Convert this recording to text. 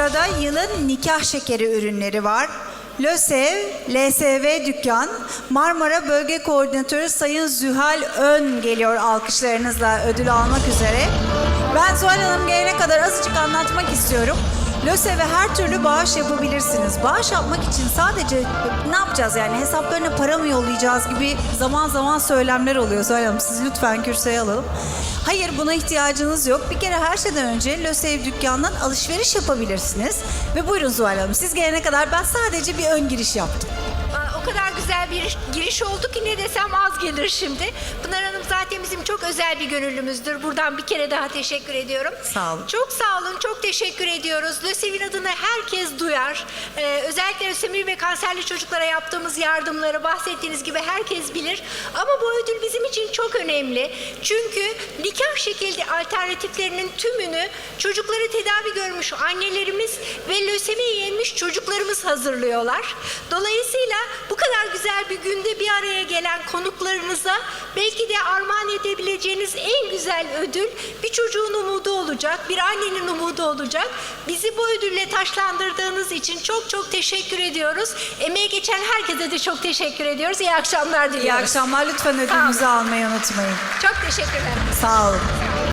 sırada yılın nikah şekeri ürünleri var. LÖSEV, LSV Dükkan, Marmara Bölge Koordinatörü Sayın Zühal Ön geliyor alkışlarınızla ödül almak üzere. Ben Zuhal Hanım gelene kadar azıcık anlatmak istiyorum. LÖSEV'e her türlü bağış yapabilirsiniz. Bağış yapmak için sadece ne yapacağız yani hesaplarına para mı yollayacağız gibi zaman zaman söylemler oluyor. Hanım siz lütfen kürsüye alalım. Hayır buna ihtiyacınız yok. Bir kere her şeyden önce LÖSEV dükkanından alışveriş yapabilirsiniz. Ve buyurun Zuhal Hanım siz gelene kadar ben sadece bir ön giriş yaptım. Güzel bir giriş oldu ki ne desem az gelir şimdi. Pınar Hanım zaten bizim çok özel bir gönüllümüzdür. Buradan bir kere daha teşekkür ediyorum. Sağ olun. Çok sağ olun, çok teşekkür ediyoruz. LÖSEV'in adını herkes duyar. Ee, özellikle lösemi ve kanserli çocuklara yaptığımız yardımları bahsettiğiniz gibi herkes bilir. Ama bu ödül bizim için çok önemli. Çünkü nikah şekilde alternatiflerinin tümünü çocukları tedavi görmüş annelerimiz ve lösemiye yenmiş çocuklarımız hazırlıyorlar. Dolayısıyla bu kadar güzel bir günde bir araya gelen konuklarınıza belki de armağan edebileceğiniz en güzel ödül bir çocuğun umudu olacak, bir annenin umudu olacak. Bizi bu ödülle taşlandırdığınız için çok çok teşekkür ediyoruz. Emeği geçen herkese de çok teşekkür ediyoruz. İyi akşamlar diliyoruz. İyi akşamlar lütfen ödülünüzü almayı unutmayın. Çok teşekkürler. Sağ olun.